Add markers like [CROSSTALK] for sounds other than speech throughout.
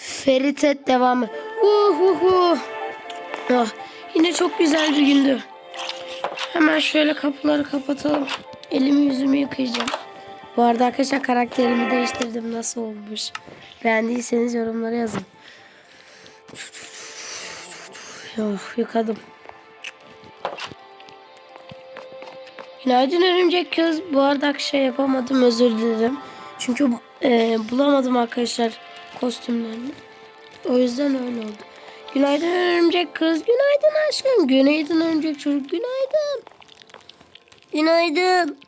Feritet devamı. Uhuhu. Oh, yine çok güzel bir gündü. Hemen şöyle kapıları kapatalım. Elimi yüzümü yıkayacağım. Bu arada arkadaşlar karakterimi değiştirdim. Nasıl olmuş? Beğendiyseniz yorumlara yazın. Oh, yıkadım. Günaydın örümcek kız. Bu arada şey yapamadım özür dilerim. Çünkü e, bulamadım arkadaşlar kostümlerini. O yüzden öyle oldu. Günaydın örümcek kız. Günaydın aşkım. Günaydın örümcek çocuk. Günaydın. Günaydın.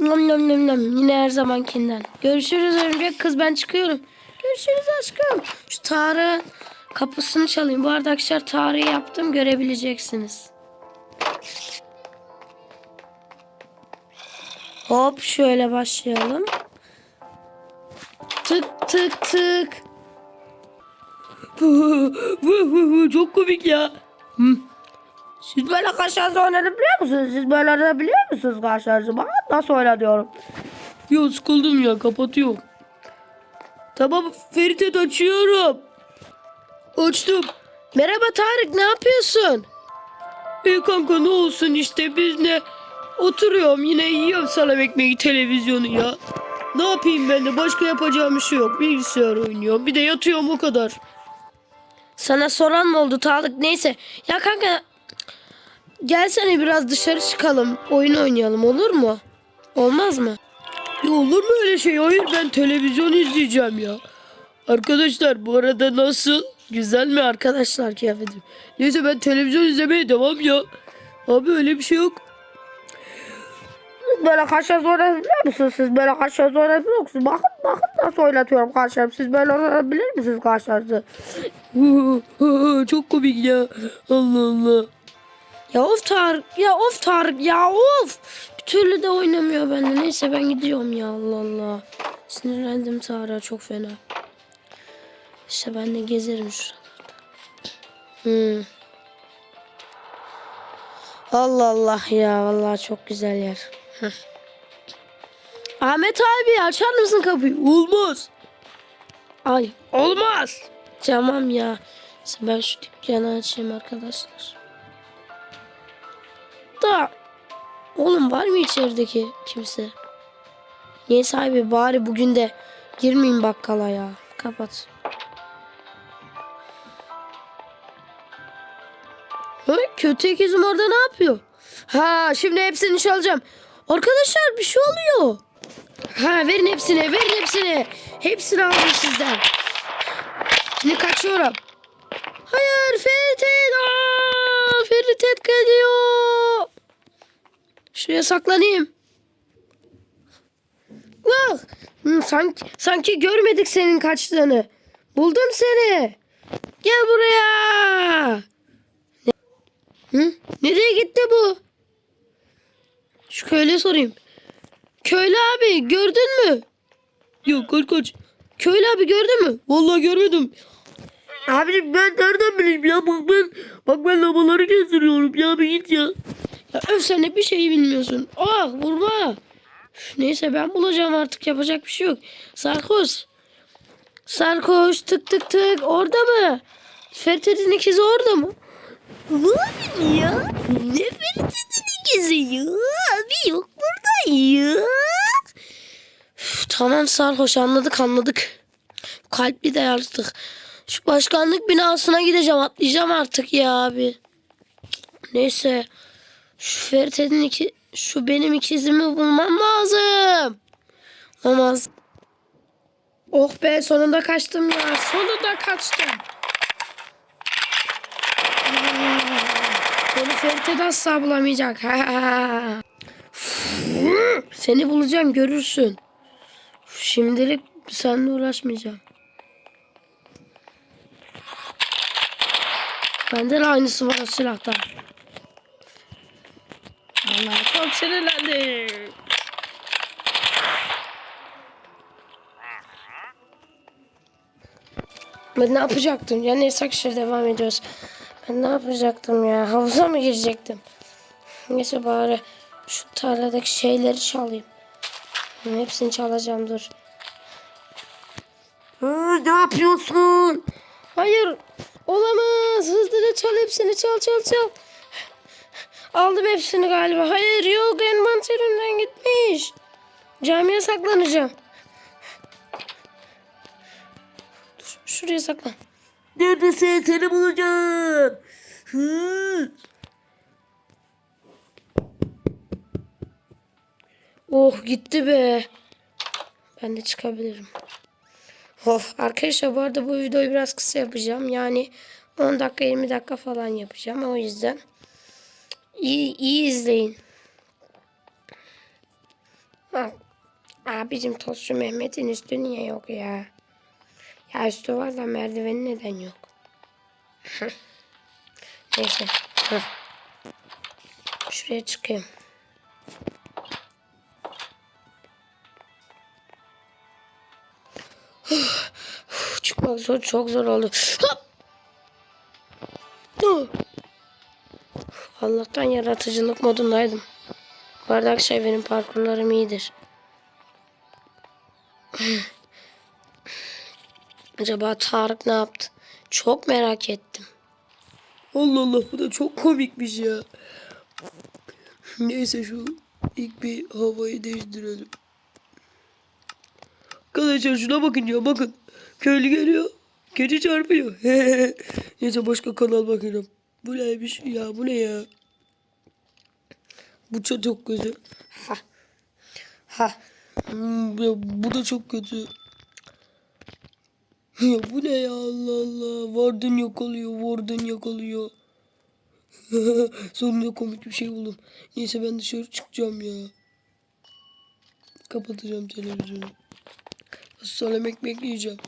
Nom nom nom nom. Yine her zamankinden. Görüşürüz örümcek kız. Ben çıkıyorum. Görüşürüz aşkım. Şu Tarık'ın kapısını çalayım. Bu arada arkadaşlar Tarık'ı yaptım. Görebileceksiniz. Hop şöyle başlayalım. Tık tık. [LAUGHS] Çok komik ya. Siz böyle karşınızda oynayabiliyor musunuz? Siz böyle oynayabiliyor musunuz karşınızda? Bak nasıl oynanıyorum. Yo sıkıldım ya kapatıyorum. Tamam Ferit'e açıyorum. Açtım. Merhaba Tarık ne yapıyorsun? E kanka ne olsun işte biz ne oturuyorum yine yiyorum salam ekmeği televizyonu ya. Ne yapayım ben de başka yapacağım bir şey yok. Bilgisayar oynuyorum bir de yatıyorum o kadar. Sana soran mı oldu Tarık? Neyse. Ya kanka gelsene biraz dışarı çıkalım. Oyun oynayalım olur mu? Olmaz mı? Ya olur mu öyle şey? Hayır ben televizyon izleyeceğim ya. Arkadaşlar bu arada nasıl? Güzel mi arkadaşlar kıyafetim? Neyse ben televizyon izlemeye devam ya. Abi öyle bir şey yok. Böyle karşınızda oynayabiliyor musunuz? Siz böyle karşınızda oynayabiliyor musunuz? Bakın bakın nasıl oynatıyorum karşımı. Siz böyle oynayabilir misiniz karşınızda? [LAUGHS] Çok komik ya. Allah Allah. Ya of Tarık ya of Tarık ya of. Bir türlü de oynamıyor bende. Neyse ben gidiyorum ya Allah Allah. Sinirlendim Tarık'a çok fena. İşte ben de gezerim şuralarda. Hmm. Allah Allah ya vallahi çok güzel yer. Ahmet abi açar mısın kapıyı? Olmaz. Ay olmaz. Tamam ya. Ben şu dükkanı açayım arkadaşlar. Da oğlum var mı içerideki kimse? Neyse abi bari bugün de girmeyeyim bakkala ya. Kapat. Ha, kötü ikizim orada ne yapıyor? Ha şimdi hepsini çalacağım. Arkadaşlar bir şey oluyor. Ha verin hepsini verin hepsini. Hepsini aldım sizden. Şimdi kaçıyorum. Hayır Feritet. Aa, Feritet geliyor. Şuraya saklanayım. Vah! Hı, sanki, sanki görmedik senin kaçtığını. Buldum seni. Gel buraya. Hı? Nereye gitti bu? Şu köylüye sorayım. Köylü abi gördün mü? Yok kaç kaç. Köylü abi gördün mü? Vallahi görmedim. Abicim ben nereden bileyim ya bak ben bak ben lavaları gezdiriyorum ya bir git ya. Ya öf sen de bir şey bilmiyorsun. Ah vurma. Üf, Neyse ben bulacağım artık yapacak bir şey yok. Sarkoz. Sarkoz tık tık tık orada mı? Ferit'in ikizi orada mı? Abi ya ne Ferit'in ikizi ya abi yok burada ya. Üf, tamam Sarkoş anladık anladık. Kalpli de artık. Şu başkanlık binasına gideceğim atlayacağım artık ya abi. Neyse. Şu Ferit'in iki şu benim ikizimi bulmam lazım. Olmaz. Oh be sonunda kaçtım ya. Sonunda kaçtım. Beni Ferit'e de asla bulamayacak. [LAUGHS] Seni bulacağım görürsün. Şimdilik seninle uğraşmayacağım. Bende de aynısı var o silahta. Vallahi çok sinirlendim. Ben ne yapacaktım? Ya neyse arkadaşlar devam ediyoruz. Ben ne yapacaktım ya? [LAUGHS] Havuza mı girecektim? Neyse bari şu tarladaki şeyleri çalayım. Hepsini çalacağım dur. Dur ne yapıyorsun? Hayır. Olamaz. Hızlıca çal hepsini. Çal çal çal. Aldım hepsini galiba. Hayır yok. Envanterimden gitmiş. Camiye saklanacağım. Dur, şuraya saklan. Neredesin seni bulacağım. Hı. Oh gitti be. Ben de çıkabilirim. Of arkadaşlar bu arada bu videoyu biraz kısa yapacağım. Yani 10 dakika 20 dakika falan yapacağım. O yüzden iyi, iyi izleyin. Bak. Abicim tostçu Mehmet'in üstü niye yok ya? Ya üstü var da merdiveni neden yok? [LAUGHS] Neyse. Şuraya çıkayım. [SIGHS] Çıkmak zor, çok zor oldu. [SIGHS] Allah'tan yaratıcılık modundaydım. Arada arkadaşlar benim parkurlarım iyidir. [LAUGHS] Acaba Tarık ne yaptı? Çok merak ettim. Allah Allah bu da çok komikmiş ya. Neyse şu ilk bir havayı değiştirelim. Arkadaşlar şuna bakın ya bakın. Köylü geliyor. Keçi çarpıyor. [LAUGHS] Neyse başka kanal bakıyorum. Bu neymiş ya bu ne ya? Bu çok, kötü. Ha. Hmm, ya bu da çok kötü. Ya [LAUGHS] bu ne ya Allah Allah. Vardın yakalıyor, vardın yakalıyor. [LAUGHS] Sonunda komik bir şey buldum. Neyse ben dışarı çıkacağım ya. Kapatacağım televizyonu. Salam ekmek yiyeceğim.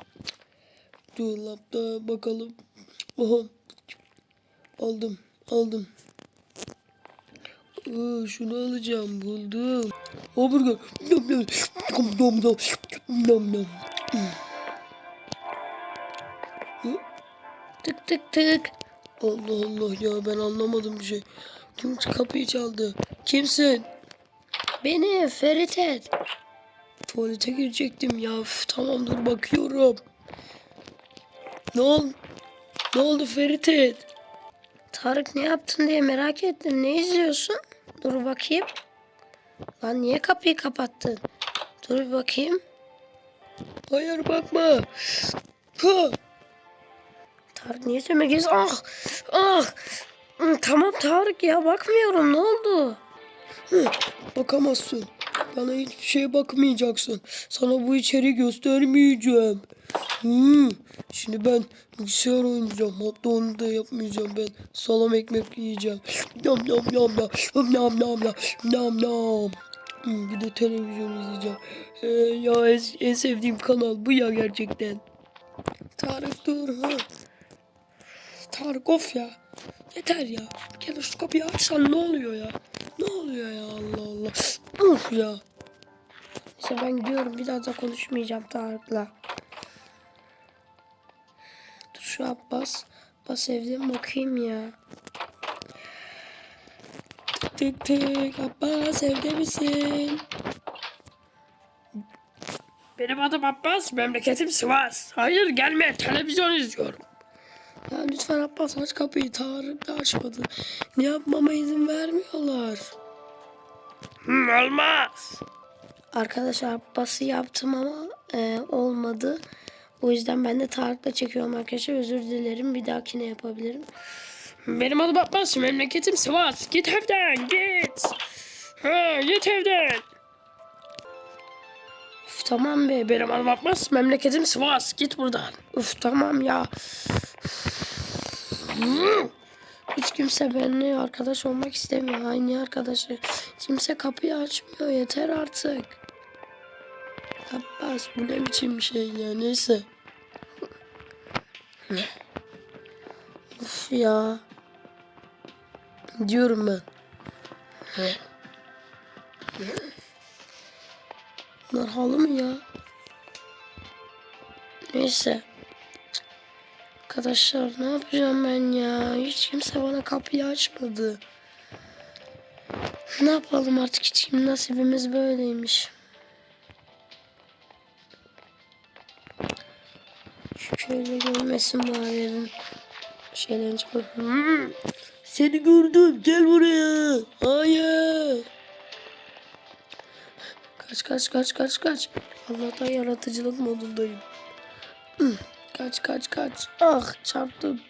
Dolapta bakalım. Oha. Aldım, aldım. Aa, şunu alacağım, buldum. Hamburger. Nom nom. Nom nom nom. Nom Tık tık tık. Allah Allah ya ben anlamadım bir şey. Kim kapıyı çaldı? Kimsin? Beni Ferit et. Tuvalete girecektim ya. Tamam dur bakıyorum. Ne oldu? Ne oldu Ferit? Tarık ne yaptın diye merak ettim. Ne izliyorsun? Dur bakayım. Lan niye kapıyı kapattın? Dur bakayım. Hayır bakma. Ha. Tarık niye gez? Ah! Ah! Hı, Tamam Tarık ya bakmıyorum. Ne oldu? Bakamazsın. Bana hiçbir şeye bakmayacaksın. Sana bu içeriği göstermeyeceğim. Hmm, Şimdi ben bilgisayar oynayacağım. Hatta onu da yapmayacağım ben. Salam ekmek yiyeceğim. Yam yam yam. Yam yam yam yam. Yam yam. Hmm, Bir de televizyon izleyeceğim. Ee, ya en, en sevdiğim kanal bu ya gerçekten. Tarık dur. Ha. Tarık of ya. Yeter ya. Gel şu kapıyı açsan ne oluyor ya? Ne oluyor ya Allah Allah. Uf ya. İşte ben gidiyorum. Bir daha da konuşmayacağım Tarık'la. Dur şu Abbas. Abbas evde mi bakayım ya? Tık tık Abbas evde misin? Benim adım Abbas, memleketim Sivas. Hayır gelme, televizyon izliyorum. Ya lütfen Abbas aç kapıyı, Tarık da açmadı. Ne yapmama izin vermiyorlar. Hmm, olmaz. Arkadaşlar Abbas'ı yaptım ama e, olmadı. O yüzden ben de Tarık'la çekiyorum arkadaşlar. Özür dilerim. Bir dahakine yapabilirim. Benim adım Abbas, memleketim Sivas. Git evden, git. Ha, git evden. Üf, tamam be. Benim adım Abbas, memleketim Sivas. Git buradan. Üf tamam ya. Hiç kimse benimle arkadaş olmak istemiyor. Aynı arkadaşı. Kimse kapıyı açmıyor. Yeter artık. Abbas bu ne biçim şey ya neyse. Üf ya. Diyorum ben. Bunlar halı mı ya? Neyse. Arkadaşlar ne yapacağım ben ya? Hiç kimse bana kapıyı açmadı. Ne yapalım artık hiç kim nasibimiz böyleymiş. Şöyle görmesin bari yerin. Şeylerin çıkıp. Hmm, Seni gördüm. Gel buraya. Hayır. Kaç kaç kaç kaç kaç. Allah'tan yaratıcılık modundayım. Hmm, Kaç kaç kaç. Ah çarptım.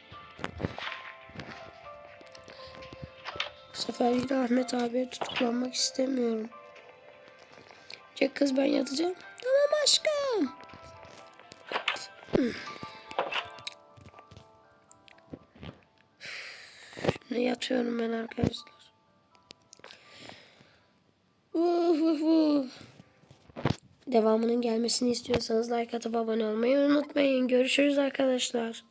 Bu sefer yine Ahmet abiye tutuklanmak istemiyorum. Çek kız ben yatacağım. Tamam aşkım. Ne yatıyorum ben arkadaşlar. Vuh vuh vuh. Devamının gelmesini istiyorsanız like atıp abone olmayı unutmayın. Görüşürüz arkadaşlar.